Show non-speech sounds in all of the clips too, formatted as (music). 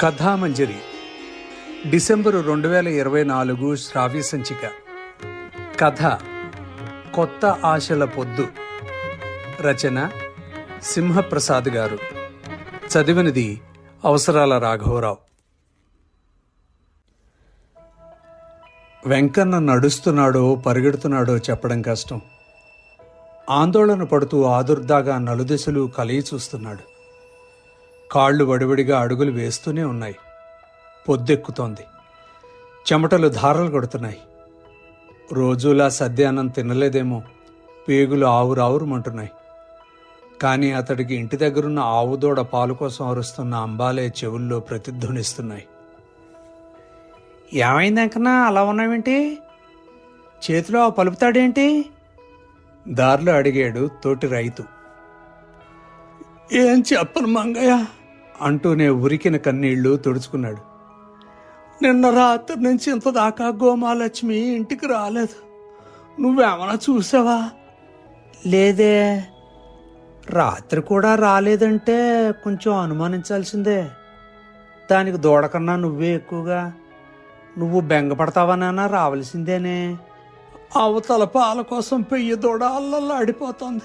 కథామంజరి. December రెండు వేల ఇరవై నాలుగు శ్రావ్య సంచిక. కథ కొత్త ఆశల పొద్దు. రచన సింహప్రసాద్ గారు. చదివినది అవసరాల రాఘవరావు. వెంకన్న నడుస్తున్నాడో పరిగెడుతున్నాడో చెప్పడం కష్టం. ఆందోళన పడుతూ ఆదుర్దాగా నలుదిశలు కలిగి చూస్తున్నాడు కాళ్ళు వడివడిగా అడుగులు వేస్తూనే ఉన్నాయి. పొద్దెక్కుతోంది. చెమటలు ధారలు కొడుతున్నాయి. రోజులా సద్యాన్నం తినలేదేమో పేగులు ఆవురావురుమంటున్నాయి. కానీ అతడికి ఇంటి దగ్గరున్న ఆవు దూడ పాలు కోసం అరుస్తున్న అంబాలే చెవుల్లో ప్రతిధ్వనిస్తున్నాయి. ఏమైందంకనా అలా ఉన్నావేంటి? చేతిలో ఆ పలుపుతాడేంటి దారిలో అడిగాడు తోటి రైతు. ఏం చెప్పను మంగయ్య? అంటూనే ఉరికిన కన్నీళ్ళు తుడుచుకున్నాడు. నిన్న రాత్రి నుంచి ఇంత దాకా గోమాలక్ష్మి ఇంటికి రాలేదు. నువ్వేమైనా చూసావా? లేదే. రాత్రి కూడా రాలేదంటే కొంచెం అనుమానించాల్సిందే. దానికి దూడకన్నా నువ్వే ఎక్కువగా. నువ్వు బెంగపడతావనైనా రావాల్సిందేనే. అవతల పాల కోసం పెయ్యి దూడ అల్లల్లాడిపోతుంది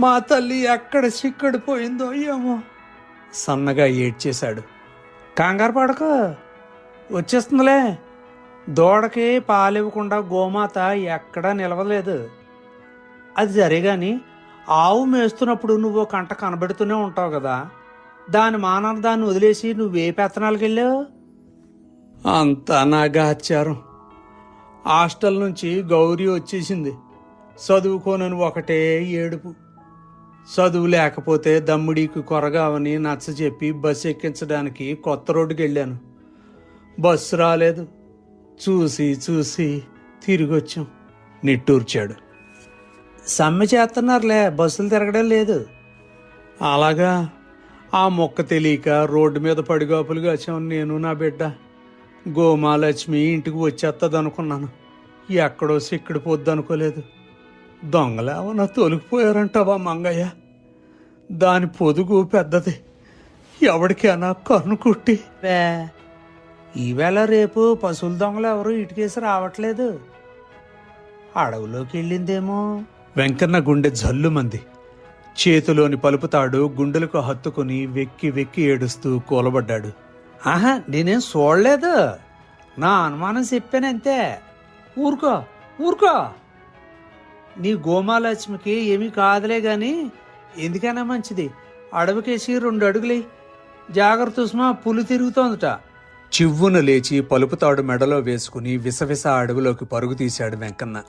మా తల్లి ఎక్కడ చిక్కడిపోయిందో ఏమో. సన్నగా ఏడ్చేశాడు. కంగారు పడక వచ్చేస్తుందిలే. దూడకి పాలివ్వకుండా గోమాత ఎక్కడా నిలవలేదు. అది జరిగాని ఆవు మేస్తున్నప్పుడు నువ్వు కంట కనబెడుతూనే ఉంటావు కదా. దాని మానాన్ని దాన్ని వదిలేసి నువ్వే పెత్తనాలకు వెళ్ళావు? అంతా నాగాచారం హాస్టల్ నుంచి గౌరీ వచ్చేసింది. చదువుకోనని ఒకటే ఏడుపు. చదువు లేకపోతే దమ్ముడికి కొరగావని నచ్చ చెప్పి బస్సు ఎక్కించడానికి కొత్త రోడ్డుకి వెళ్ళాను. బస్సు రాలేదు. చూసి చూసి తిరిగి వచ్చాం నిట్టూర్చాడు సమ్మె చేస్తున్నారులే బస్సులు తిరగడం లేదు. అలాగా ఆ మొక్క తెలియక రోడ్డు మీద పడిగాపులుగా వచ్చాం నేను నా బిడ్డ. గోమాలక్ష్మి ఇంటికి వచ్చేస్తుంది అనుకున్నాను ఎక్కడో సిక్కడిపోద్ది అనుకోలేదు దొంగలేమన్నా తొలగిపోయారంటావా మంగయ్య? దాని పొదుగు పెద్దది. ఎవరికైనా కన్ను కుట్టి. ఈవేళ రేపు పశువుల దొంగలు ఎవరు ఇటుకేసి రావట్లేదు. అడవిలోకి వెళ్ళిందేమో. వెంకన్న గుండె జల్లుమంది. చేతిలోని పలుపుతాడు గుండెలకు హత్తుకుని వెక్కి వెక్కి ఏడుస్తూ కూలబడ్డాడు. ఆహా నేనేం చూడలేదు నా అనుమానం చెప్పానంతే. ఊరుకో ఊరుకో. నీ గోమాలక్ష్మికి ఏమీ కాదులే గాని ఎందుకైనా మంచిది. అడవికేసి రెండు అడుగులే. జాగ్రత్త ఉస్మా పులి తిరుగుతోందట. చివ్వున లేచి పలుపుతాడు మెడలో వేసుకుని విసవిస అడవిలోకి పరుగు తీశాడు వెంకన్న.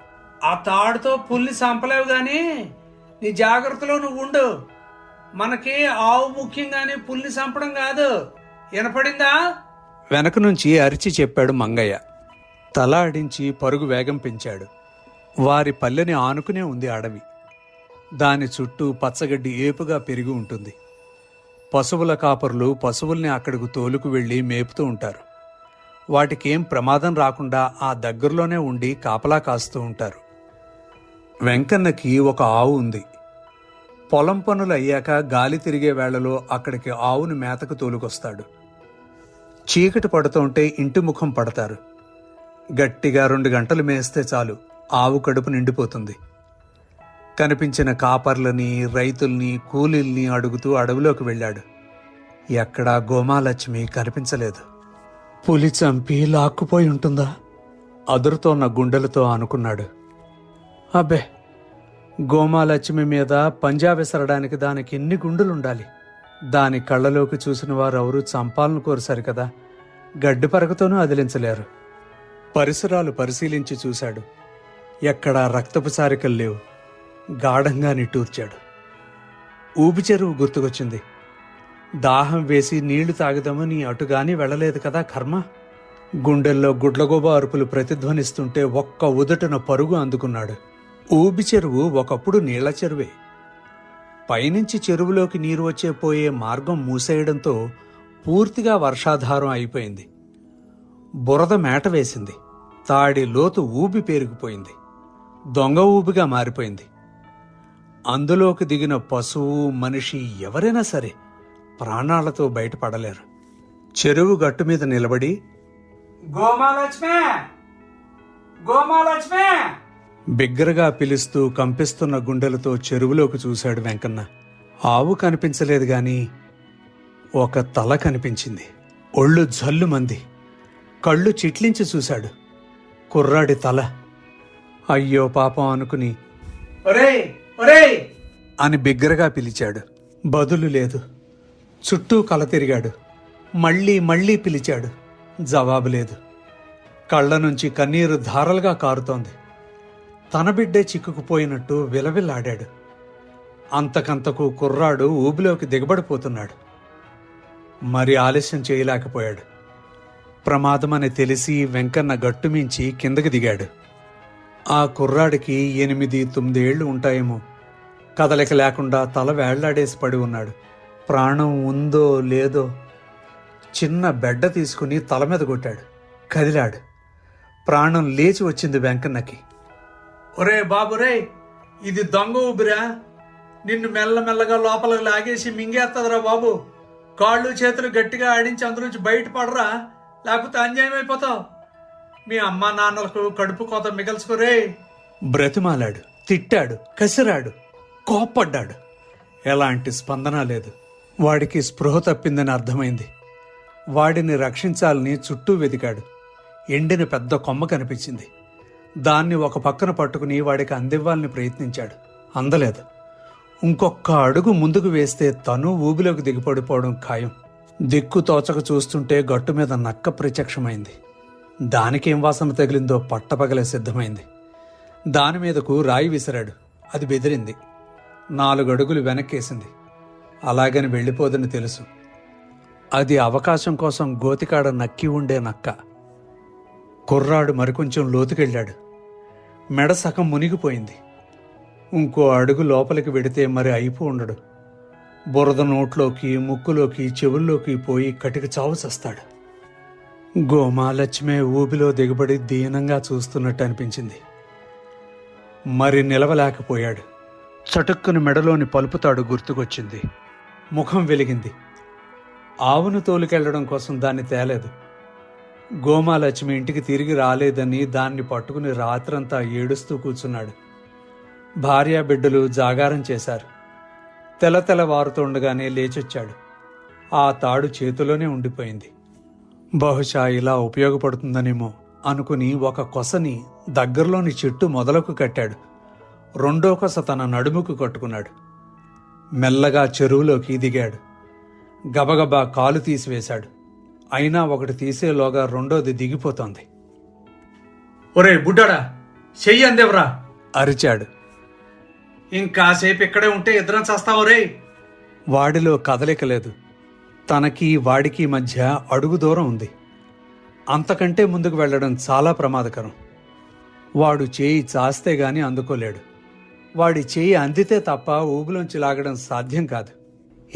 ఆ తాడుతో పుల్ని చంపలేవు గాని నీ జాగ్రత్తలో నువ్వు ఉండు. మనకి ఆవు ముఖ్యం గాని పుల్ని చంపడం కాదు. వినపడిందా? వెనక నుంచి అరిచి చెప్పాడు మంగయ్య. తల ఆడించి పరుగు వేగం పెంచాడు. వారి పల్లెని ఆనుకునే ఉంది అడవి. దాని చుట్టూ పచ్చగడ్డి ఏపుగా పెరిగి ఉంటుంది. పశువుల కాపరులు పశువుల్ని అక్కడికి తోలుకు వెళ్ళి మేపుతూ ఉంటారు. వాటికేం ప్రమాదం రాకుండా ఆ దగ్గరలోనే ఉండి కాపలా కాస్తూ ఉంటారు. వెంకన్నకి ఒక ఆవు ఉంది. పొలం పనులు అయ్యాక గాలి తిరిగే వేళలో అక్కడికి ఆవును మేతకు తోలుకొస్తాడు. చీకటి పడుతుంటే ఇంటి ముఖం పడతారు. గట్టిగా రెండు గంటలు మేస్తే చాలు. ఆవు కడుపు నిండిపోతుంది. కనిపించిన కాపర్లని రైతుల్ని కూలీల్ని అడుగుతూ అడవిలోకి వెళ్ళాడు. ఎక్కడా గోమాలక్ష్మి కనిపించలేదు. పులి చంపి లాక్కుపోయి ఉంటుందా? అదురుతోన్న గుండెలతో అనుకున్నాడు. అబ్బే గోమాలక్ష్మి మీద పంజా విసరడానికి దానికి ఎన్ని గుండెలుండాలి? దాని కళ్ళలోకి చూసిన వారు ఎవరు చంపాలను కోరుసారు కదా. గడ్డి పరకతోనూ అదిలించలేరు. పరిసరాలు పరిశీలించి చూశాడు. ఎక్కడా రక్తపు సారికలు లేవు. గాఢంగా నిట్టూర్చాడు. ఊబి చెరువు గుర్తుకొచ్చింది. దాహం వేసి నీళ్ళు తాగుదామని అటుగాని వెళ్ళలేదు కదా కర్మ? గుండెల్లో గుడ్లగోబ అరుపులు ప్రతిధ్వనిస్తుంటే ఒక్క ఉదటన పరుగు అందుకున్నాడు. ఊబి చెరువు ఒకప్పుడు నీళ్ళ చెరువే. పైనుంచి చెరువులోకి నీరు వచ్చే పోయే మార్గం మూసేయడంతో పూర్తిగా వర్షాధారం అయిపోయింది. బురద మేట వేసింది. తాడి లోతు ఊబి పేరుకుపోయింది. దొంగ ఊబిగా మారిపోయింది. అందులోకి దిగిన పశువు మనిషి ఎవరైనా సరే ప్రాణాలతో బయటపడలేరు. చెరువు గట్టు మీద నిలబడి గోమాలక్ష్మే! గోమాలక్ష్మే! బిగ్గరగా పిలుస్తూ కంపిస్తున్న గుండెలతో చెరువులోకి చూశాడు వెంకన్న. ఆవు కనిపించలేదు గాని ఒక తల కనిపించింది. ఒళ్ళు జల్లుమంది. కళ్ళు చిట్లించి చూశాడు. కుర్రాడి తల. అయ్యో పాపం అనుకుని ఒరే అని బిగ్గరగా పిలిచాడు. బదులు లేదు. చుట్టూ కల తిరిగాడు. మళ్ళీ మళ్ళీ పిలిచాడు. జవాబు లేదు. కళ్ళ నుంచి కన్నీరు ధారలుగా కారుతోంది. తన బిడ్డే చిక్కుకుపోయినట్టు విలవిల్లాడాడు. అంతకంతకు కుర్రాడు ఊబిలోకి దిగబడిపోతున్నాడు. మరి ఆలస్యం చేయలేకపోయాడు. ప్రమాదమని తెలిసి వెంకన్న గట్టుమించి కిందకి దిగాడు. ఆ కుర్రాడికి ఎనిమిది తొమ్మిదేళ్ళు ఉంటాయేమో. కదలిక లేకుండా తల వేళ్ళాడేసి పడి ఉన్నాడు. ప్రాణం ఉందో లేదో చిన్న బెడ్డ తీసుకుని తల మీద కొట్టాడు. కదిలాడు. ప్రాణం లేచి వచ్చింది వెంకన్నకి. ఒరే బాబురే ఇది దొంగ ఊబిరా నిన్ను మెల్లమెల్లగా లోపలికి లాగేసి మింగేస్తుందిరా బాబు. కాళ్ళు చేతులు గట్టిగా ఆడించి అందులోంచి బయటపడరా? లేకపోతే అన్యాయం అయిపోతావు మీ అమ్మా నాన్నలకు కడుపు కోత మిగల్చుకురే. బ్రతిమాలాడు తిట్టాడు కసిరాడు కోప్పడ్డాడు. ఎలాంటి స్పందన లేదు. వాడికి స్పృహ తప్పిందని అర్థమైంది. వాడిని రక్షించాలని చుట్టూ వెతికాడు. ఎండిన పెద్ద కొమ్మ కనిపించింది. దాన్ని ఒక పక్కన పట్టుకుని వాడికి అందివ్వాలని ప్రయత్నించాడు. అందలేదు. ఇంకొక్క అడుగు ముందుకు వేస్తే తను ఊబిలోకి దిగిపడిపోవడం ఖాయం. దిక్కు తోచక చూస్తుంటే గట్టు మీద నక్క ప్రత్యక్షమైంది. దానికేం వాసన తగిలిందో పట్టపగలే సిద్ధమైంది. దాని మీదకు రాయి విసిరాడు. అది బెదిరింది. నాలుగు అడుగులు వెనక్కేసింది. అలాగని వెళ్ళిపోదని తెలుసు. అది అవకాశం కోసం గోతికాడ నక్కి ఉండే నక్క. కుర్రాడు మరికొంచెం లోతుకెళ్ళాడు. మెడ సగం మునిగిపోయింది. ఇంకో అడుగు లోపలికి వెడితే మరి అయిపో ఉండడు. బురద నోట్లోకి ముక్కులోకి చెవుల్లోకి పోయి కటిక చావు చస్తాడు. గోమాలక్ష్మే ఊబిలో దిగబడి దీనంగా చూస్తున్నట్టు అనిపించింది. మరి నిలవలేకపోయాడు. చటుక్కుని మెడలోని పలుపుతాడు గుర్తుకొచ్చింది. ముఖం వెలిగింది. ఆవును తోలుకెళ్ళడం కోసం దాన్ని తేలేదు. గోమాలక్ష్మి ఇంటికి తిరిగి రాలేదని దాన్ని పట్టుకుని రాత్రంతా ఏడుస్తూ కూర్చున్నాడు. భార్యా బిడ్డలు జాగారం చేశారు. తెల వారుతుండగానే లేచొచ్చాడు. ఆ తాడు చేతిలోనే ఉండిపోయింది. బహుశా ఇలా ఉపయోగపడుతుందనేమో అనుకుని ఒక కొసని దగ్గరలోని చెట్టు మొదలకు కట్టాడు. రెండో కొస తన నడుముకు కట్టుకున్నాడు. మెల్లగా చెరువులోకి దిగాడు. గబగబా కాలు తీసివేశాడు. అయినా ఒకటి తీసేలోగా రెండోది దిగిపోతోంది. ఒరే బుడ్డాడా చెయ్యి అందేవరా? అరిచాడు. ఇంకాసేపు ఇక్కడే ఉంటే ఇద్దరం చేస్తావు రే వాడిలో కదలిక లేదు. తనకి వాడికి మధ్య అడుగు దూరం ఉంది. అంతకంటే ముందుకు వెళ్ళడం చాలా ప్రమాదకరం. వాడు చేయి చాస్తే గాని అందుకోలేడు. వాడి చేయి అందితే తప్ప ఊబులోంచి లాగడం సాధ్యం కాదు.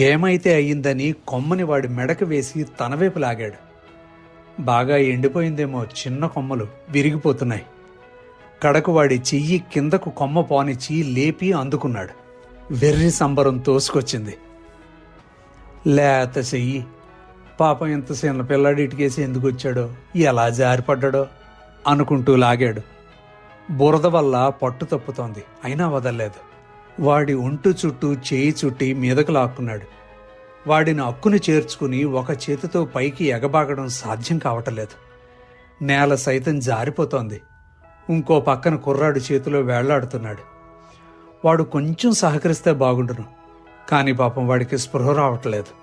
ఏమైతే అయ్యిందని కొమ్మని వాడి మెడకు వేసి తన వైపు లాగాడు. బాగా ఎండిపోయిందేమో చిన్న కొమ్మలు విరిగిపోతున్నాయి. కడకు వాడి చెయ్యి కిందకు కొమ్మ పోనిచ్చి లేపి అందుకున్నాడు. వెర్రి సంబరం తోసుకొచ్చింది. లేత చెయ్యి. పాపం ఇంత చిన్న పిల్లాడి ఇటుకేసి ఎందుకు వచ్చాడో? ఎలా జారిపడ్డాడో? అనుకుంటూ లాగాడు. బురద వల్ల పట్టు తప్పుతోంది. అయినా వదలలేదు. వాడి ఒంటు చుట్టూ చేయి చుట్టి మీదకు లాక్కున్నాడు. వాడిని అక్కును చేర్చుకుని ఒక చేతితో పైకి ఎగబాగడం సాధ్యం కావటలేదు. నేల సైతం జారిపోతోంది. ఇంకో పక్కన కుర్రాడు చేతిలో వేళ్ళాడుతున్నాడు. వాడు కొంచెం సహకరిస్తే బాగుండును. కానీ పాపం వాడికి స్పృహ రావట్లేదు.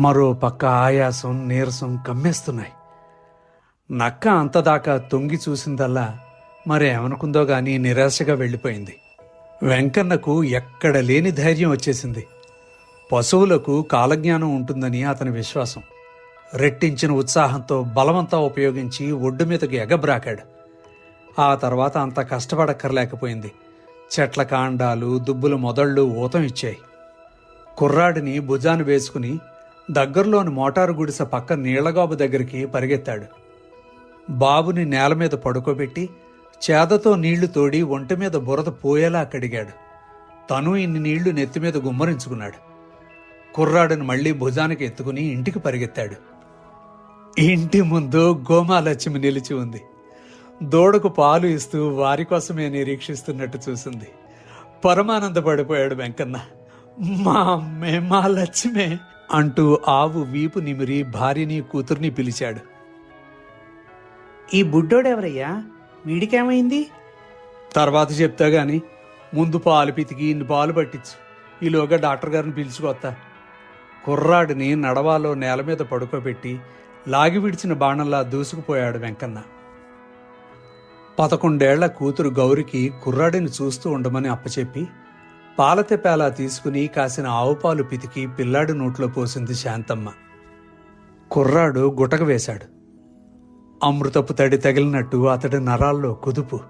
మరో పక్క ఆయాసం నీరసం కమ్మేస్తున్నాయి. నక్క అంతదాకా తొంగి చూసిందల్లా మరేమనుకుందో గాని నిరాశగా వెళ్ళిపోయింది. వెంకన్నకు ఎక్కడ లేని ధైర్యం వచ్చేసింది. పశువులకు కాలజ్ఞానం ఉంటుందని అతని విశ్వాసం. రెట్టించిన ఉత్సాహంతో బలమంతా ఉపయోగించి ఒడ్డు మీదకు ఎగబ్రాకాడు. ఆ తర్వాత అంత కష్టపడక్కర్లేకపోయింది. చెట్ల కాండాలు దుబ్బుల మొదళ్ళు ఊతం ఇచ్చాయి కుర్రాడిని భుజాను వేసుకుని దగ్గరలోని మోటారు గుడిసె పక్క నీళ్ళగాబు దగ్గరికి పరిగెత్తాడు. బాబుని నేల మీద పడుకోబెట్టి చేదతో నీళ్ళు తోడి ఒంటి మీద బురద పోయేలా కడిగాడు. తను ఇన్ని నీళ్ళు నెత్తి మీద గుమ్మరించుకున్నాడు. కుర్రాడిని మళ్ళీ భుజానికి ఎత్తుకుని ఇంటికి పరిగెత్తాడు. ఇంటి ముందు గోమాలక్ష్మి నిలిచి ఉంది. దూడకు పాలు ఇస్తూ వారి కోసమే నిరీక్షిస్తున్నట్టు చూసింది. పరమానందపడిపోయాడు వెంకన్న. మా అమ్మే మా లక్ష్మే అంటూ ఆవు వీపు నిమిరి భార్యని కూతుర్ని పిలిచాడు. ఈ బుడ్డోడెవరయ్యా? వీడికేమైంది తర్వాత చెప్తా గాని ముందు పాలు పితికి ఇన్ని పాలు పట్టించు. ఈలోగా డాక్టర్ గారిని పిలుచుకొత్తా కుర్రాడిని నడవాలో నేల మీద పడుకోబెట్టి లాగి విడిచిన బాణంలా దూసుకుపోయాడు వెంకన్న. పదకొండేళ్ళ కూతురు గౌరికి కుర్రాడిని చూస్తూ ఉండమని అప్పచెప్పి పాలతెపేలా తీసుకుని కాసిన ఆవుపాలు పితికి పిల్లాడి నోట్లో పోసింది శాంతమ్మ. కుర్రాడు గుటక వేశాడు. అమృతపు తడి తగిలినట్టు అతడి నరాల్లో కుదుపు.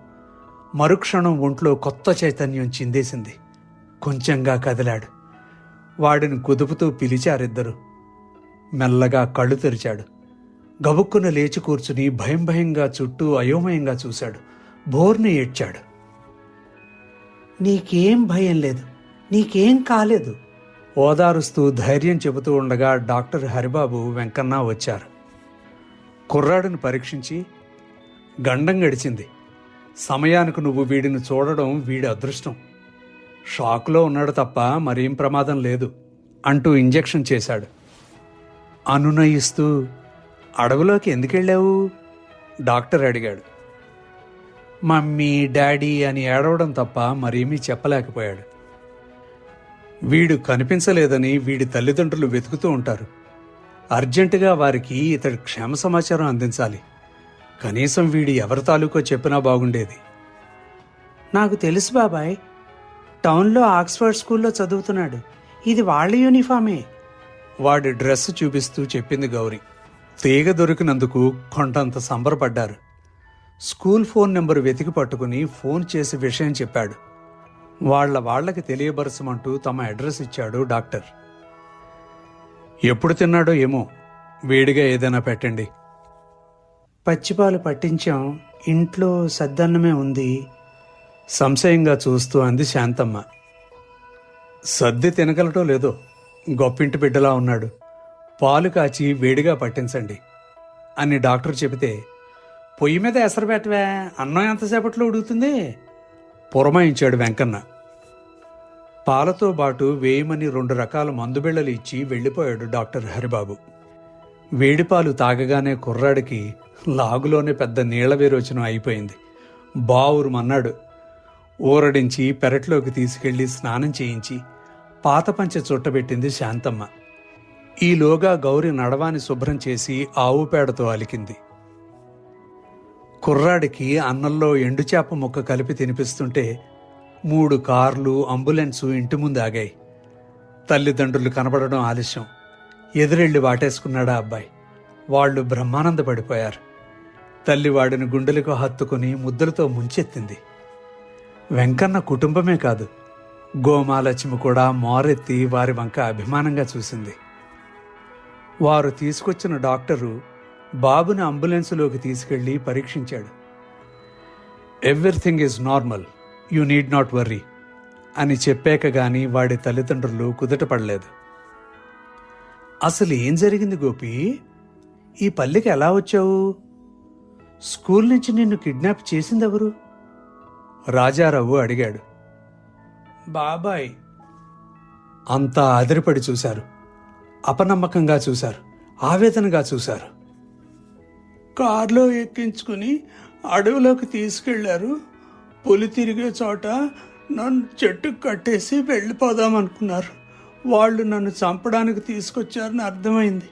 మరుక్షణం ఒంట్లో కొత్త చైతన్యం చిందేసింది. కొంచెంగా కదిలాడు. వాడిని కుదుపుతూ పిలిచారిద్దరు. మెల్లగా కళ్ళు తెరిచాడు. గబుక్కున లేచి కూర్చుని భయం భయంగా చుట్టూ అయోమయంగా చూశాడు. బోర్ని ఏడ్చాడు. నీకేం భయం లేదు నీకేం కాలేదు. ఓదారుస్తూ ధైర్యం చెబుతూ ఉండగా డాక్టర్ హరిబాబు వెంకన్న వచ్చారు. కుర్రాడిని పరీక్షించి గండం గడిచింది. సమయానికి నువ్వు వీడిని చూడడం వీడి అదృష్టం. షాక్లో ఉన్నాడు తప్ప మరేం ప్రమాదం లేదు అంటూ ఇంజెక్షన్ చేశాడు. అనునయిస్తూ అడవిలోకి ఎందుకెళ్ళావు? డాక్టర్ అడిగాడు. మమ్మీ డాడీ అని ఏడవడం తప్ప మరేమీ చెప్పలేకపోయాడు. వీడు కనిపించలేదని వీడి తల్లిదండ్రులు వెతుకుతూ ఉంటారు. అర్జెంటుగా వారికి ఇతడి క్షేమ సమాచారం అందించాలి. కనీసం వీడి ఎవరి తాలూకో చెప్పినా బాగుండేది. నాకు తెలుసు బాబాయ్ టౌన్లో ఆక్స్ఫర్డ్ స్కూల్లో చదువుతున్నాడు. ఇది వాళ్ళ యూనిఫామే. వాడి డ్రెస్ చూపిస్తూ చెప్పింది గౌరి. తీగ దొరికినందుకు కొండంత సంబరపడ్డారు. స్కూల్ ఫోన్ నెంబర్ వెతికి పట్టుకుని ఫోన్ చేసి విషయం చెప్పాడు. వాళ్ళ వాళ్ళకి తెలియబరచమంటూ తమ అడ్రస్ ఇచ్చాడు డాక్టర్. ఎప్పుడు తిన్నాడో ఏమో వేడిగా ఏదైనా పెట్టండి. పచ్చిపాలు పట్టించాం ఇంట్లో సద్దన్నమే ఉంది సంశయంగా చూస్తూ అంది శాంతమ్మ. సర్ది తినగలటో లేదో గొప్పింటి బిడ్డలా ఉన్నాడు. పాలు కాచి వేడిగా పట్టించండి అని డాక్టర్ చెబితే పొయ్యి మీద ఎసరు పెట్టవే. అన్నం ఎంతసేపట్లో ఉడుగుతుంది పురమాయించాడు వెంకన్న. పాలతో పాటు వేయమని రెండు రకాల మందుబిళ్ళలు ఇచ్చి వెళ్ళిపోయాడు డాక్టర్ హరిబాబు. వేడిపాలు తాగగానే కుర్రాడికి లాగులోనే పెద్ద నీళ్ళ విరోచనం అయిపోయింది. బావురుమన్నాడు ఊరడించి పెరట్లోకి తీసుకెళ్ళి స్నానం చేయించి పాత పంచె చుట్టబెట్టింది శాంతమ్మ. ఈలోగా గౌరి నడవాని శుభ్రం చేసి ఆవు పేడతో అలికింది. కుర్రాడికి అన్నంలో ఎండుచేప ముక్క కలిపి తినిపిస్తుంటే మూడు కార్లు అంబులెన్సు ఇంటి ముందు ఆగాయి. తల్లిదండ్రులు కనబడడం ఆలస్యం. ఎదురెళ్ళి వాటేసుకున్నాడా అబ్బాయి. వాళ్ళు బ్రహ్మానందపడిపోయారు. తల్లి వాడిని గుండెలకు హత్తుకుని ముద్దలతో ముంచెత్తింది. వెంకన్న కుటుంబమే కాదు గోమాలక్ష్మి కూడా మోరెత్తి వారి వంక అభిమానంగా చూసింది. వారు తీసుకొచ్చిన డాక్టరు బాబుని అంబులెన్సులోకి తీసుకెళ్ళి పరీక్షించాడు. Everything is normal. You need not worry అని చెప్పాక గాని వాడి తల్లిదండ్రులు కుదుటపడలేదు అసలు ఏం జరిగింది గోపి? ఈ పల్లెకి ఎలా వచ్చావు? స్కూల్ నుంచి నిన్ను కిడ్నాప్ చేసిందెవరు? రాజారావు అడిగాడు. బాబాయ్. అంతా అదిరిపడి చూశారు. అపనమ్మకంగా చూశారు. ఆవేదనగా చూశారు. కారులో ఎక్కించుకుని అడవిలోకి తీసుకెళ్ళారు. పులి తిరిగే చోట నన్ను చెట్టుకు కట్టేసి వెళ్ళిపోదామనుకున్నారు వాళ్ళు నన్ను చంపడానికి తీసుకొచ్చారని అర్థమైంది.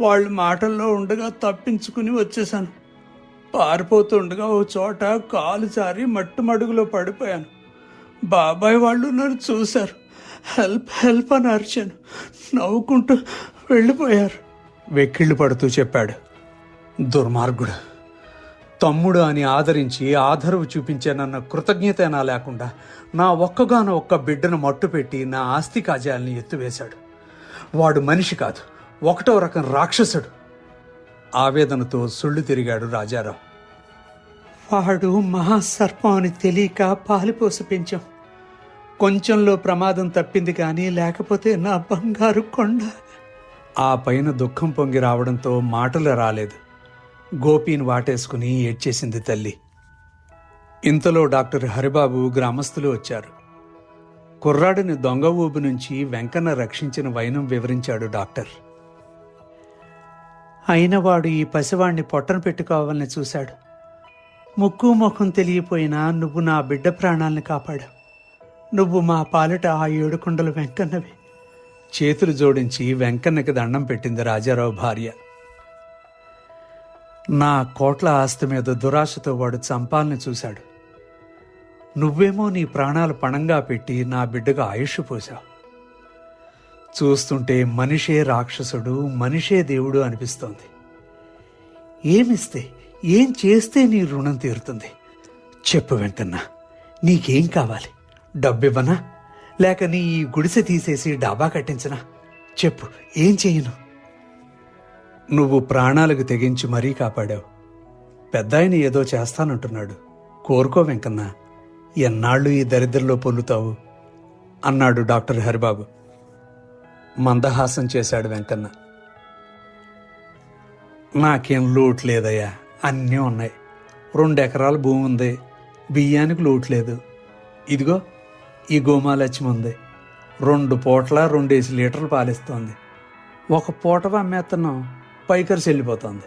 వాళ్ళ మాటల్లో ఉండగా తప్పించుకుని వచ్చేసాను పారిపోతుండగా ఓ చోట కాలు జారి మట్టుమడుగులో పడిపోయాను. బాబాయ్ వాళ్ళు నన్ను చూశారు. హెల్ప్ హెల్ప్ అని అరిచాను. నవ్వుకుంటూ వెళ్ళిపోయారు. వెక్కిళ్ళు పడుతూ చెప్పాడు. దుర్మార్గుడు. తమ్ముడు అని ఆదరించి ఆదరవు చూపించానన్న కృతజ్ఞతనా లేకుండా నా ఒక్కగాన ఒక్క బిడ్డను మట్టుపెట్టి నా ఆస్తి కాజాలని ఎత్తువేశాడు. వాడు మనిషి కాదు ఒకటో రకం రాక్షసుడు. ఆవేదనతో సుళ్ళు తిరిగాడు రాజారావు. వాడు మహాసర్పం అని తెలియక పాలిపోసి పెంచాం. కొంచెంలో ప్రమాదం తప్పింది కానీ లేకపోతే నా బంగారు కొండ. ఆ పైన దుఃఖం పొంగి రావడంతో మాటలు రాలేదు. గోపీని వాటేసుకుని ఏడ్చేసింది తల్లి. ఇంతలో డాక్టర్ హరిబాబు గ్రామస్తులు వచ్చారు. కుర్రాడిని దొంగ ఊబు నుంచి వెంకన్న రక్షించిన వైనం వివరించాడు డాక్టర్. అయిన వాడు ఈ పసివాణ్ణి పొట్టను పెట్టుకోవాలని చూశాడు. ముక్కు ముఖం తెలియపోయినా నువ్వు నా బిడ్డ ప్రాణాల్ని కాపాడు నువ్వు మా పాలిట ఆ ఏడుకొండల వెంకన్నవి. చేతులు జోడించి వెంకన్నకి దండం పెట్టింది రాజారావు భార్య. నా కోట్ల ఆస్తి మీద దురాశతో వాడు చంపాలని చూశాడు. నువ్వేమో నీ ప్రాణాలు పణంగా పెట్టి నా బిడ్డగా ఆయుష్ పోశావు. చూస్తుంటే మనిషే రాక్షసుడు మనిషే దేవుడు అనిపిస్తోంది. ఏమిస్తే ఏం చేస్తే నీ రుణం తీరుతుంది? చెప్పు వెంకన్న నీకేం కావాలి? డబ్బివ్వనా? లేక నీ ఈ గుడిసె తీసేసి డాబా కట్టించనా? చెప్పు ఏం చేయను? నువ్వు ప్రాణాలకు తెగించి మరీ కాపాడావు. పెద్దాయన ఏదో చేస్తానంటున్నాడు. కోరుకో వెంకన్న ఎన్నాళ్ళు ఈ దరిద్రలో పొల్లుతావు అన్నాడు డాక్టర్ హరిబాబు. మందహాసం చేశాడు వెంకన్న. నాకేం లోటు లేదయ్యా అన్నీ ఉన్నాయి. రెండు ఎకరాల భూమి ఉంది బియ్యానికి లోటు లేదు. ఇదిగో ఈ గోమాలక్ష్మి ఉంది. రెండు పూట్ల రెండేసి లీటర్లు పాలిస్తోంది. ఒక పూట అమ్మేస్తున్నాం పైకరిసి వెళ్ళిపోతుంది.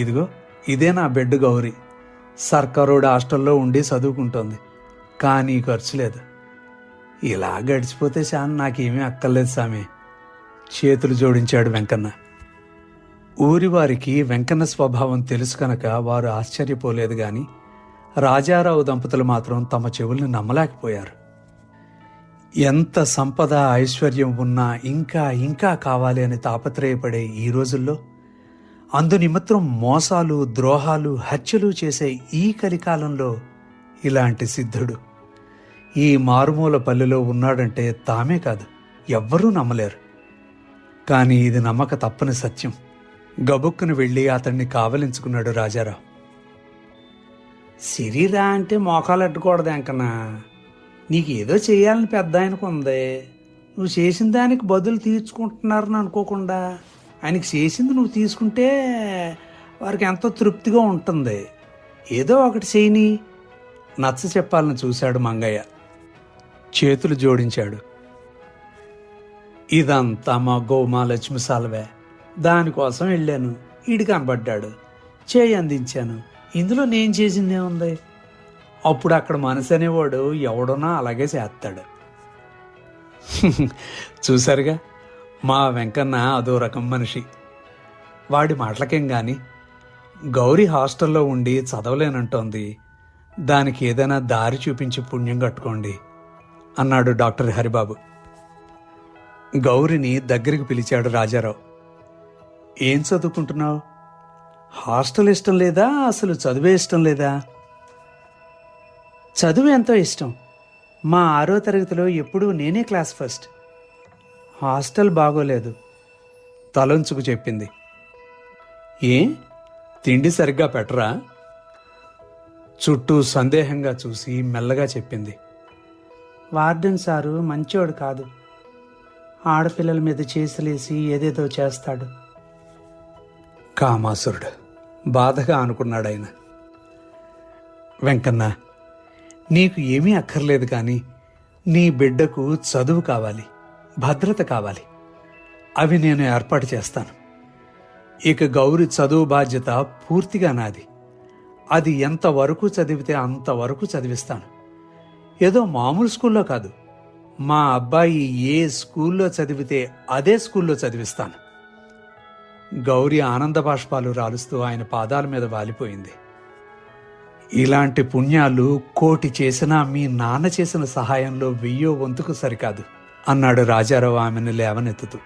ఇదిగో ఇదే నా బెడ్ గౌరీ. సర్కారోడు హాస్టల్లో ఉండి చదువుకుంటోంది కానీ ఖర్చు లేదు. ఇలా గడిచిపోతే శాన్ నాకేమీ అక్కర్లేదు సామి. చేతులు జోడించాడు వెంకన్న. ఊరి వారికి వెంకన్న స్వభావం తెలుసు కనుక వారు ఆశ్చర్యపోలేదు గాని రాజారావు దంపతులు మాత్రం తమ చెవుల్ని నమ్మలేకపోయారు. ఎంత సంపద ఐశ్వర్యం ఉన్నా ఇంకా ఇంకా కావాలి అని తాపత్రయపడే ఈ రోజుల్లో అందు నిమిత్తం మోసాలు ద్రోహాలు హత్యలు చేసే ఈ కలికాలంలో ఇలాంటి సిద్ధుడు. ఈ మారుమూల పల్లెలో ఉన్నాడంటే తామే కాదు ఎవ్వరూ నమ్మలేరు. కానీ ఇది నమ్మక తప్పని సత్యం. గబుక్కును వెళ్ళి అతన్ని కావలించుకున్నాడు రాజారావు. సిరిరా అంటే మోకాలు అడ్డుకూడదు వెంకన్నా నీకు ఏదో చేయాలని పెద్ద ఆయనకు ఉంది నువ్వు చేసిన దానికి బదులు తీర్చుకుంటున్నారని అనుకోకుండా. ఆయనకి చేసింది నువ్వు తీసుకుంటే వారికి ఎంతో తృప్తిగా ఉంటుంది. ఏదో ఒకటి చేయని నచ్చ చెప్పాలని చూశాడు మంగయ్య. చేతులు జోడించాడు. ఇదంతా మా గోమాలక్ష్మి సాల్వే. దానికోసం వెళ్ళాను. ఈడు కనబడ్డాడు. చేయి అందించాను. ఇందులో నేను చేసిందే ఉంది అప్పుడు అక్కడ మనసు అనేవాడు ఎవడన్నా అలాగే చేస్తాడు. (laughs) చూసారుగా మా వెంకన్న అదో రకం మనిషి. వాడి మాటలకేం గాని గౌరీ హాస్టల్లో ఉండి చదవలేనంటోంది. దానికి ఏదైనా దారి చూపించి పుణ్యం కట్టుకోండి అన్నాడు డాక్టర్ హరిబాబు. గౌరిని దగ్గరికి పిలిచాడు రాజారావు. ఏం చదువుకుంటున్నావు? హాస్టల్ ఇష్టం లేదా? అసలు చదువే ఇష్టం లేదా? చదువు ఎంతో ఇష్టం. మా ఆరో తరగతిలో ఎప్పుడూ నేనే క్లాస్ ఫస్ట్. హాస్టల్ బాగోలేదు తలొంచుకు చెప్పింది. ఏ? తిండి సరిగ్గా పెట్టరా? చుట్టూ సందేహంగా చూసి మెల్లగా చెప్పింది. వార్డెన్ సారు మంచివాడు కాదు. ఆడపిల్లల మీద చేసలేసి ఏదేదో చేస్తాడు. కామాసురుడు బాధగా అనుకున్నాడు ఆయన వెంకన్న నీకు ఏమీ అక్కర్లేదు కానీ నీ బిడ్డకు చదువు కావాలి. భద్రత కావాలి. అవి నేను ఏర్పాటు చేస్తాను. ఇక గౌరి చదువు బాధ్యత పూర్తిగా నాది. అది ఎంతవరకు చదివితే అంతవరకు చదివిస్తాను. ఏదో మామూలు స్కూల్లో కాదు. మా అబ్బాయి ఏ స్కూల్లో చదివితే అదే స్కూల్లో చదివిస్తాను. గౌరి ఆనంద బాష్పాలు రాలుస్తూ ఆయన పాదాల మీద వాలిపోయింది. ఇలాంటి పుణ్యాలు కోటి చేసినా మీ నాన్న చేసిన సహాయంలో వెయ్యో వంతుకు సరికాదు. అన్నాడు రాజారావు ఆమెను లేవనెత్తుతూ.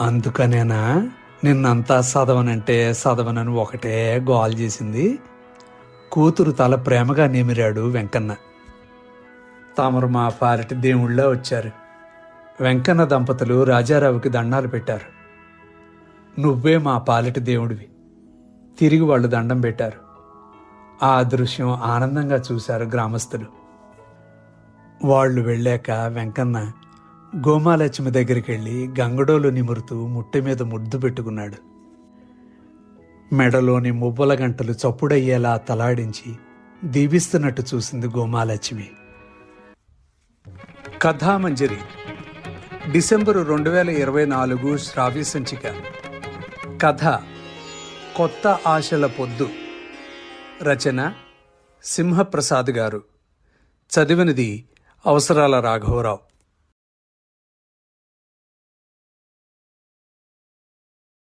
అందుకనేనా నిన్నంతా చదవనంటే చదవనని ఒకటే గోల్ చేసింది. కూతురు తల ప్రేమగా నిమిరాడు వెంకన్న. తామరు మా పాలటి దేవుళ్ళ వచ్చారు. వెంకన్న దంపతులు రాజారావుకి దండాలు పెట్టారు. నువ్వే మా పాలటి దేవుడివి. తిరిగి వాళ్ళు దండం పెట్టారు. ఆ దృశ్యం ఆనందంగా చూశారు గ్రామస్తులు. వాళ్ళు వెళ్ళాక వెంకన్న గోమాలక్ష్మి దగ్గరికి వెళ్ళి గంగడోలు నిమురుతూ ముట్టె మీద ముద్దు పెట్టుకున్నాడు. మెడలోని మువ్వల గంటలు చప్పుడయ్యేలా తలాడించి దీవిస్తున్నట్టు చూసింది గోమాలక్ష్మి. కథామంజరి. డిసెంబరు రెండు వేల ఇరవై నాలుగు శ్రావ్య సంచిక. కథ కొత్త ఆశల పొద్దు. రచన సింహప్రసాద్ గారు. చదివినది అవసరాల రాఘవరావు.